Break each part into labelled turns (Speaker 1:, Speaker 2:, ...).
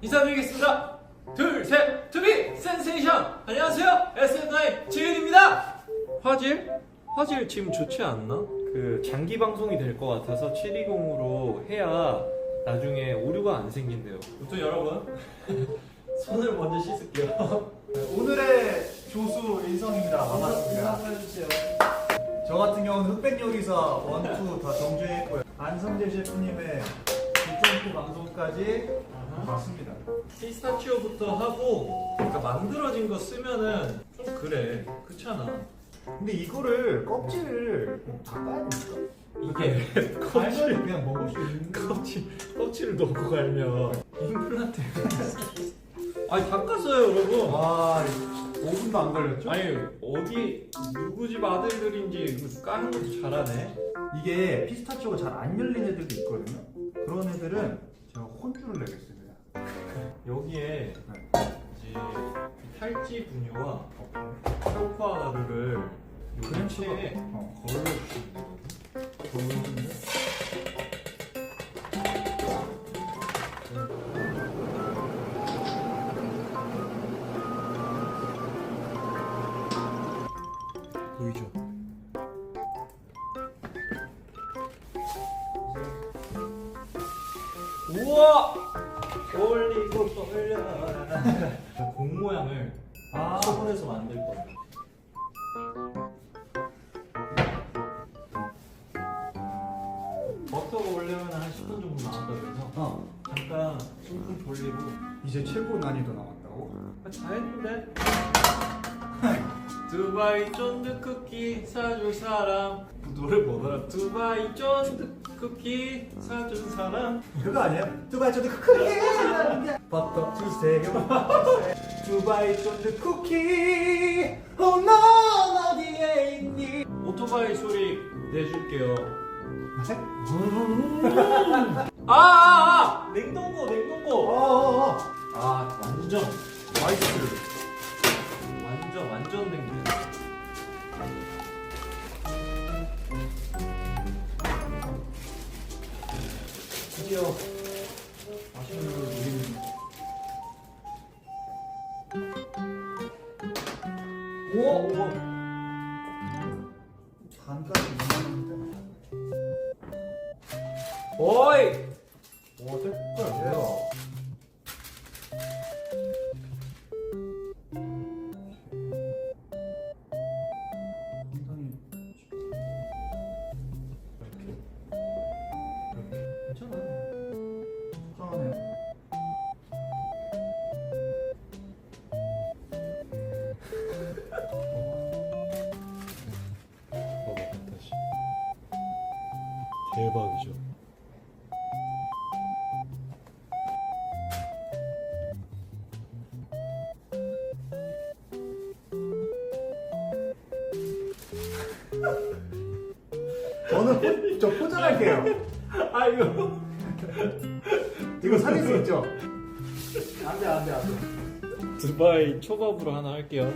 Speaker 1: 인사드리겠습니다. 둘, 셋, 투비 센세이션. 안녕하세요, SM9 지윤입니다. 화질? 화질 지금 좋지 않나? 그 장기 방송이 될 것 같아서 720으로 해야 나중에 오류가 안 생긴대요. 아무튼 여러분 손을 먼저 씻을게요.
Speaker 2: 오늘의 조수 인성입니다. 반갑습니다.
Speaker 1: 해주세요.
Speaker 2: 저 같은 경우는 흑백 요리사 원투 다 정주행했고요. 안성재 셰프님의 뒷점프 방송까지 봤습니다.
Speaker 1: 피스타치오부터 하고 그러니까 만들어진 거 쓰면은 좀 그래. 그렇잖아.
Speaker 2: 근데 이거를 껍질을 닦아야 됩니까?
Speaker 1: 이게
Speaker 2: 갈면 그냥 먹을 수 있는
Speaker 1: 껍질 껍질을 넣고 갈면 임플란트. 아니 닦았어요 여러분.
Speaker 2: 아 5분도 안 걸렸죠?
Speaker 1: 아니 어디 누구 집 아들들인지 이거 까는 것도 잘하네.
Speaker 2: 이게 피스타치오가 잘 안 열린 애들도 있거든요. 그런 애들은 제가 혼쭐을 내겠습니다.
Speaker 1: 여기에 이제 탈지 분유와 쇼파르를 요런채에
Speaker 2: 어.
Speaker 1: 걸러주시면 되거든.
Speaker 2: 좋은데?
Speaker 1: 우와! 올리고 떨려라 공 모양을
Speaker 2: 아
Speaker 1: 소분해서 만들 거예요 버터가 원래는 한 10분 정도 나온다 그래서
Speaker 2: 어.
Speaker 1: 잠깐 숭숭 돌리고
Speaker 2: 이제 최고 난이도 나왔다고?
Speaker 1: 아, 다 했는데 두바이 쫀득 쿠키 사줄 사람. 노래 뭐더라 두바이 쫀득 쿠키 사준 사람.
Speaker 2: 그거 아니야? 두바이 쫀득 쿠키. 버터 주세요 두바이 쫀득 쿠키. 어넌 어디에 있니?
Speaker 1: 오토바이 소리 내줄게요. 아, 아, 아! 냉동고 냉동고.
Speaker 2: 어어어.
Speaker 1: 아 완전
Speaker 2: 나이스
Speaker 1: 완전 냉동
Speaker 2: 드디어 맛있는 걸 누리는 오! 반까지 먹는데
Speaker 1: 오이 대박이죠.
Speaker 2: 저는 포, 저 포장할게요.
Speaker 1: 아이고
Speaker 2: 이거 살릴 수 있죠? 안돼 안돼 안돼.
Speaker 1: 두바이 초밥으로 하나 할게요.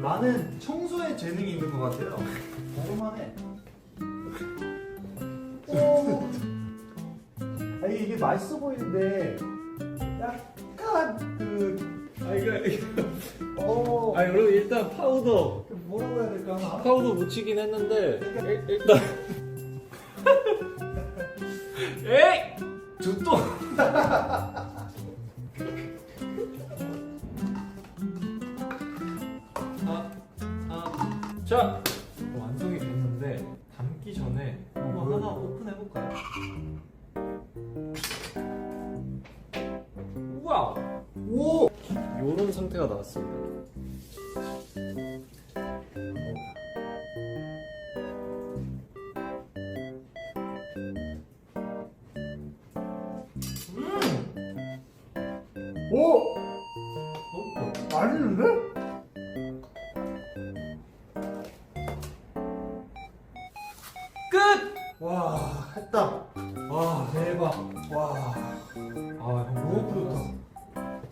Speaker 2: 나는 청 소에 재능이 있는 것 같아요. 궁금하네 오. 아니 이게 맛있어 보이는데 약간 그
Speaker 1: 아 이거
Speaker 2: 어,
Speaker 1: 아 여러분 일단 파우더.
Speaker 2: 뭐라고 해야 될까? 나
Speaker 1: 파우더 묻히긴 했는데 일, 일단 에이! 두또 전에 한번 하나
Speaker 2: 이거?
Speaker 1: 오픈해 볼까요? 와우
Speaker 2: 오!
Speaker 1: 요런 상태가 나왔습니다.
Speaker 2: 오!
Speaker 1: 어?
Speaker 2: 맛있는데?
Speaker 1: 끝!
Speaker 2: 와 했다 와 대박 와
Speaker 1: 아,
Speaker 2: 너무 뿌듯하다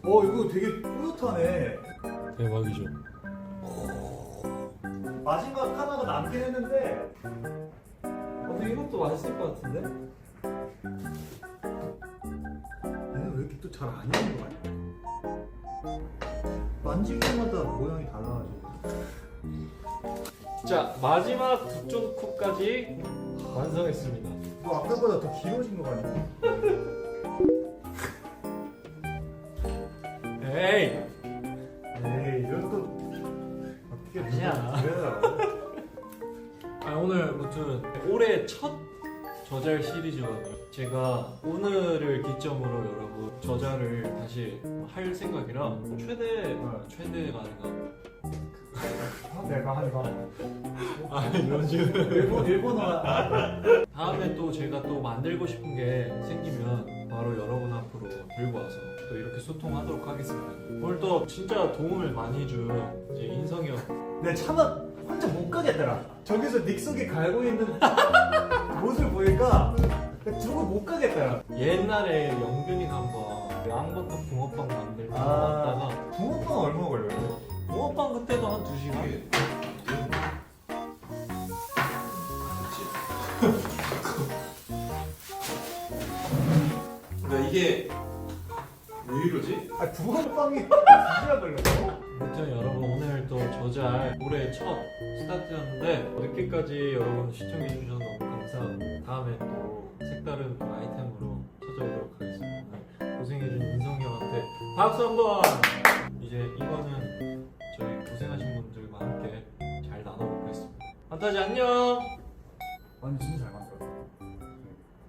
Speaker 2: 어 이거 되게 뿌듯하네
Speaker 1: 대박이죠.
Speaker 2: 마지막 하나가 남긴 했는데
Speaker 1: 근데 이것도 맛있을 것 같은데?
Speaker 2: 얘는 왜 이렇게 또 잘 안 익는 거 아니야? 만질 때마다 모양이 달라가지고.
Speaker 1: 자 마지막 두 쫀쿠까지 완성했습니다.
Speaker 2: 너 아까보다 더 길어진 거 아니야?
Speaker 1: 에이
Speaker 2: 에이, 이건 또 어떻게
Speaker 1: 아니야.
Speaker 2: 그래요?
Speaker 1: 아, 오늘 무튼 올해 첫 저잘 시리즈거든요. 제가 오늘을 기점으로 여러분 저자를 다시 할 생각이라 최대 최대가 아닌가.
Speaker 2: 내가 한 거.
Speaker 1: 아 이런 식으로.
Speaker 2: 일본 일본어.
Speaker 1: 다음에 또 제가 또 만들고 싶은 게 생기면 바로 여러분 앞으로 들고 와서 또 이렇게 소통하도록 하겠습니다. 오늘 또 진짜 도움을 많이 준 이제 인성이 형.
Speaker 2: 내 차마 혼자 못 가겠더라. 저기서 닉 속에 갈고 있는 모습을 보니까 두고 못 가겠더라.
Speaker 1: 옛날에 영균이가 한번 양버터 붕어빵 만들고
Speaker 2: 아.
Speaker 1: 왔다가
Speaker 2: 붕어빵 얼마 걸려요?
Speaker 1: 붕어빵 그때도 한 2시간?
Speaker 3: 그러니까 이게 왜 이러지?
Speaker 2: 아 붕어빵이 진짜 걸렸어.
Speaker 1: 아무튼 여러분 오늘 또 저잘 올해 첫 스타트였는데 늦게까지 여러분 시청해주셔서 너무 감사하고 다음에 또 색다른 또 아이템으로 찾아오도록 하겠습니다 고생해준 인성이 형한테 박수 한번 이제 판타지 안녕
Speaker 2: 진짜